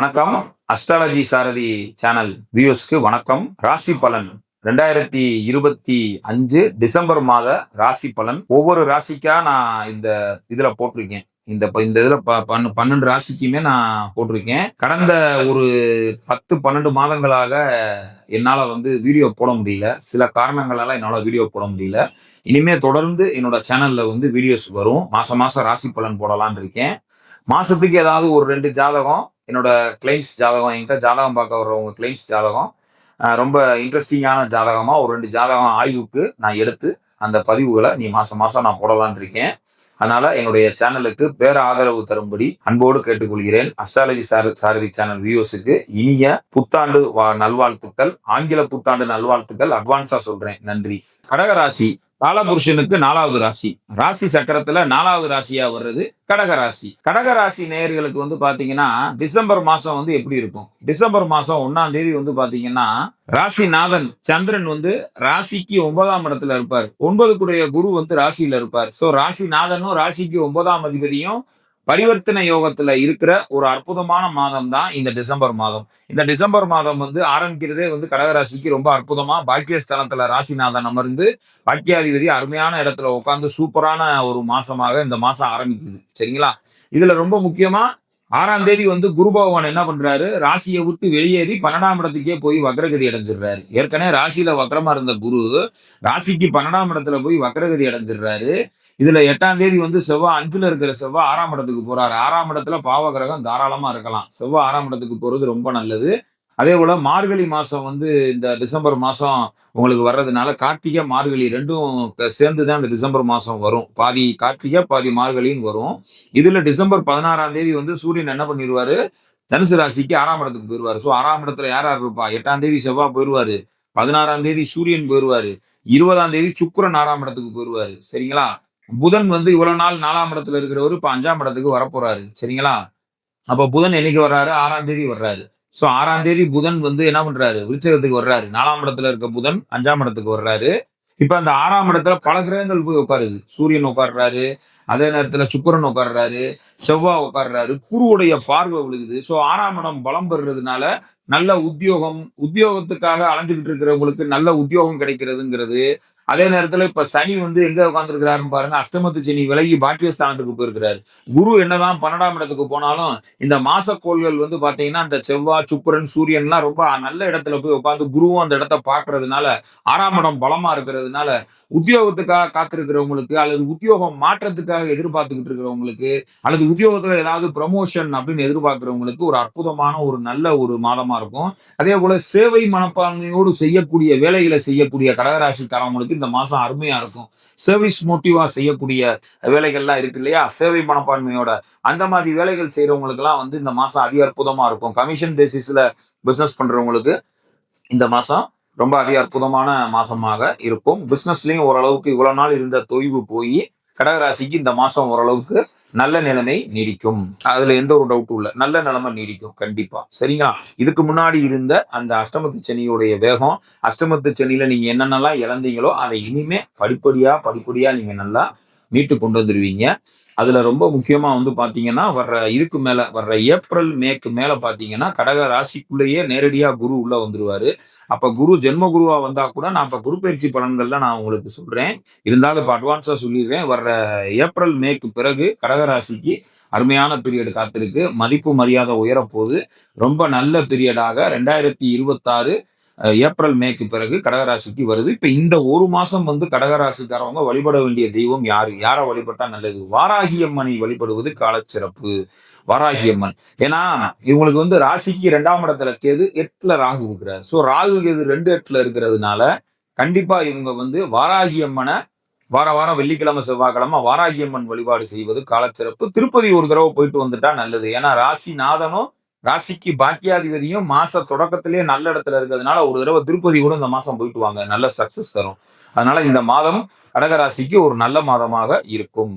வணக்கம். அஸ்ட்ராலஜி சாரதி சேனல் வியூஸ்க்கு வணக்கம். ராசி பலன் ரெண்டாயிரத்தி இருபத்தி அஞ்சு டிசம்பர் மாத ராசி பலன். ஒவ்வொரு ராசிக்கா நான் இந்த இதுல போட்டிருக்கேன். இந்த ப- இந்த இதுல ப- பன்னெண்டு ராசிக்குமே நான் போட்டிருக்கேன். கடந்த ஒரு பத்து பன்னெண்டு மாதங்களாக என்னால் வந்து வீடியோ போட முடியல. சில காரணங்களால என்னால் வீடியோ போட முடியல. இனிமே தொடர்ந்து என்னோட சேனல்ல வந்து வீடியோஸ் வரும். மாசம் மாசம் ராசி பலன் போடலான் இருக்கேன். மாசத்துக்கு ஏதாவது ஒரு ரெண்டு ஜாதகம் என்னோட கிளைண்ட்ஸ் ஜாதகம் என்கிட்ட ஜாதகம் பார்க்க வர்றவங்க கிளைண்ட்ஸ் ஜாதகம். ரொம்ப இன்ட்ரெஸ்டிங்கான ஜாதகமாக ஒரு ரெண்டு ஜாதகம் ஆய்வுக்கு நான் எடுத்து அந்த பதிவுகளை நீ மாசம் மாசம் நான் போடலான் இருக்கேன். அதனால என்னுடைய சேனலுக்கு பேர ஆதரவு தரும்படி அன்போடு கேட்டுக்கொள்கிறேன். அஸ்ட்ராலஜி சார சாரதி சேனல் வியூஸுக்கு இனிய புத்தாண்டு வா- நல்வாழ்த்துக்கள். ஆங்கில புத்தாண்டு நல்வாழ்த்துக்கள். அட்வான்ஸா சொல்றேன். நன்றி. கடகராசி காலபுருஷனுக்கு நாலாவது ராசி. ராசி சக்கரத்துல நாலாவது ராசியா வர்றது கடக ராசி. கடக ராசி நேயர்களுக்கு வந்து பாத்தீங்கன்னா டிசம்பர் மாசம் வந்து எப்படி இருக்கும்? டிசம்பர் மாசம் ஒன்னாம் தேதி வந்து பாத்தீங்கன்னா ராசிநாதன் சந்திரன் வந்து ராசிக்கு ஒன்பதாம் இடத்துல இருப்பார். ஒன்பதுக்குடைய குரு வந்து ராசியில இருப்பார். சோ ராசிநாதனும் ராசிக்கு ஒன்பதாம் அதிபதியும் பரிவர்த்தனை யோகத்துல இருக்கிற ஒரு அற்புதமான மாதம் தான் இந்த டிசம்பர் மாதம். இந்த டிசம்பர் மாதம் வந்து ஆரம்பிக்கிறதே வந்து கடகராசிக்கு ரொம்ப அற்புதமா பாக்கியஸ்தலத்துல ராசிநாதன் அமர்ந்து பாக்கியாதிபதி அருமையான இடத்துல உட்காந்து சூப்பரான ஒரு மாசமாக இந்த மாசம் ஆரம்பிக்குது. சரிங்களா? இதுல ரொம்ப முக்கியமா ஆறாம் தேதி வந்து குரு பகவான் என்ன பண்றாரு? ராசியை விட்டு வெளியேறி பன்னெண்டாம் இடத்துக்கே போய் வக்ரகதி அடைஞ்சிடுறாரு. ஏற்கனவே ராசியில வக்ரமா இருந்த குரு ராசிக்கு பன்னெண்டாம் இடத்துல போய் வக்ரகதி அடைஞ்சிடுறாரு. இதுல எட்டாம் தேதி வந்து செவ்வாய் அஞ்சுல இருக்கிற செவ்வாய் ஆறாம் இடத்துக்கு போறாரு. ஆறாம் இடத்துல பாவகிரகம் தாராளமா இருக்கலாம். செவ்வாய் ஆறாம் இடத்துக்கு போறது ரொம்ப நல்லது. அதே போல மார்கழி மாசம் வந்து இந்த டிசம்பர் மாசம் உங்களுக்கு வர்றதுனால கார்த்திகை மார்கழி ரெண்டும் சேர்ந்து தான் இந்த டிசம்பர் மாசம் வரும். பாதி கார்த்திகை பாதி மார்கழின்னு வரும். இதுல டிசம்பர் பதினாறாம் தேதி வந்து சூரியன் என்ன பண்ணிடுவாரு தனுசு ராசிக்கு ஆறாம் இடத்துக்கு போயிடுவார் ஸோ ஆறாம் இடத்துல யார் யார் இருப்பா? எட்டாம் தேதி செவ்வாய் போயிடுவார் பதினாறாம் தேதி சூரியன் போயிடுவாரு இருபதாம் தேதி சுக்கரன் ஆறாம் இடத்துக்கு போயிருவாரு. சரிங்களா? புதன் வந்து இவ்வளவு நாள் நாலாம் இடத்துல இருக்கிறவர் இப்போ அஞ்சாம் இடத்துக்கு வரப்போறாரு. சரிங்களா? அப்போ புதன் என்னைக்கு வர்றாரு? ஆறாம் தேதி வர்றாரு. சோ ஆறாம் தேதி புதன் வந்து என்ன பண்றாரு? விருச்சகத்துக்கு வர்றாரு. நாலாம் இடத்துல இருக்க புதன் அஞ்சாம் இடத்துக்கு வர்றாரு. இப்ப அந்த ஆறாம் இடத்துல பல கிரகங்கள் போய் உட்காருது. சூரியன் உட்காடுறாரு அதே நேரத்துல சுக்கரன் உட்காடுறாரு செவ்வாய் உட்காடுறாரு குருவுடைய பார்வை விழுகுது. சோ ஆறாம் இடம் பலம் பெறுறதுனால நல்ல உத்தியோகம் உத்தியோகத்துக்காக அலைஞ்சுக்கிட்டு இருக்கிறவங்களுக்கு நல்ல உத்தியோகம் கிடைக்கிறதுங்கிறது அதே நேரத்துல இப்ப சனி வந்து எங்க உட்காந்துருக்கிறாருன்னு பாருங்க அஷ்டமத்து சனி விலகி பாக்கியஸ்தானத்துக்கு போயிருக்கிறாரு. குரு என்னதான் பன்னெண்டாம் இடத்துக்கு போனாலும் இந்த மாசக்கோள்கள் வந்து பாத்தீங்கன்னா அந்த செவ்வாய் சுக்கிரன் சூரியன்லாம் ரொம்ப நல்ல இடத்துல போய் உட்காந்து குருவும் அந்த இடத்த பாக்குறதுனால ஆறாம் இடம் பலமா இருக்கிறதுனால உத்தியோகத்துக்காக காத்திருக்கிறவங்களுக்கு அல்லது உத்தியோகம் மாற்றத்துக்காக எதிர்பார்த்துக்கிட்டு இருக்கிறவங்களுக்கு அல்லது உத்தியோகத்துல ஏதாவது ப்ரமோஷன் அப்படின்னு எதிர்பார்க்கிறவங்களுக்கு ஒரு அற்புதமான ஒரு நல்ல ஒரு மாதமா இருக்கும். அதே போல சேவை மனப்பான்மையோடு செய்யக்கூடிய வேலைகளை செய்யக்கூடிய கடகராசிக்காரவங்களுக்கு இந்த மாசம் அருமையா இருக்கும். சர்வீஸ் மோட்டிவா செய்யக்கூடிய வேலைகள்லாம் இருக்கு இல்லையா? சேவை மனப்பான்மையோட அந்த மாதிரி வேலைகள் செய்யறவங்களுக்கு எல்லாம் வந்து இந்த மாசம் அதிக அற்புதமா இருக்கும். கமிஷன் பேசிஸ்ல பிசினஸ் பண்றவங்களுக்கு இந்த மாசம் ரொம்ப அதிக அற்புதமான மாசமாக இருக்கும். பிசினஸ்லயும் ஓரளவுக்கு இவ்வளவு நாள் இருந்த தொய்வு போய் கடகராசிக்கு இந்த மாசம் ஓரளவுக்கு நல்ல நிலைமை நீடிக்கும். அதுல எந்த ஒரு டவுட்டும் இல்ல. நல்ல நிலைமை நீடிக்கும் கண்டிப்பா. சரிங்களா? இதுக்கு முன்னாடி இருந்த அந்த அஷ்டமத்து சனியுடைய வேகம் அஷ்டமத்து சனியில நீங்க என்னென்னலாம் இழந்தீங்களோ அதை இனிமே படிப்படியா படிப்படியா நீங்க நல்லா மீட்டு கொண்டு வந்துடுவீங்க அதுல ரொம்ப முக்கியமா வந்து பாத்தீங்கன்னா வர்ற இதுக்கு மேல வர்ற ஏப்ரல் மேக்கு மேல பாத்தீங்கன்னா கடக ராசிக்குள்ளேயே நேரடியா குரு உள்ள வந்துருவாரு. அப்ப குரு ஜென்ம குருவா வந்தா கூட நான் இப்ப குரு பயிற்சி பலன்கள்ல நான் உங்களுக்கு சொல்றேன். இருந்தாலும் இப்ப அட்வான்ஸா சொல்லிடுறேன். வர்ற ஏப்ரல் மேக்கு பிறகு கடக ராசிக்கு அருமையான பீரியட் காத்திருக்கு. மதிப்பு மரியாதை உயரப்போகுது. ரொம்ப நல்ல பீரியடாக ரெண்டாயிரத்தி இருபத்தாறு ஏப்ரல் மேக்கு பிறகு கடகராசிக்கு வருது. இப்ப இந்த ஒரு மாசம் வந்து கடகராசிக்காரவங்க வழிபட வேண்டிய தெய்வம் யாரு? யாரை வழிபட்டா நல்லது? வாராகியம்மனை வழிபடுவது காலச்சிறப்பு. வாராகியம்மன். ஏன்னா இவங்களுக்கு வந்து ராசிக்கு ரெண்டாம் இடத்துல கேது எட்டுல ராகு இருக்கிறார். சோ ராகு கேது ரெண்டு எட்டுல இருக்கிறதுனால கண்டிப்பா இவங்க வந்து வாராகியம்மனை வார வாரம் வெள்ளிக்கிழமை செவ்வாய்க்கிழமை வாராகியம்மன் வழிபாடு செய்வது காலச்சிறப்பு. திருப்பதி ஒரு தடவை போயிட்டு வந்துட்டா நல்லது. ஏன்னா ராசி நாதனும் ராசிக்கு பாக்கியாதிபதியும் மாச தொடக்கத்திலேயே நல்ல இடத்துல இருக்கிறதுனால ஒரு தடவை திருப்பதி கூட இந்த மாசம் போயிட்டு வாங்க. நல்ல சக்சஸ் தரும். அதனால இந்த மாதம் கடகராசிக்கு ஒரு நல்ல மாதமாக இருக்கும்.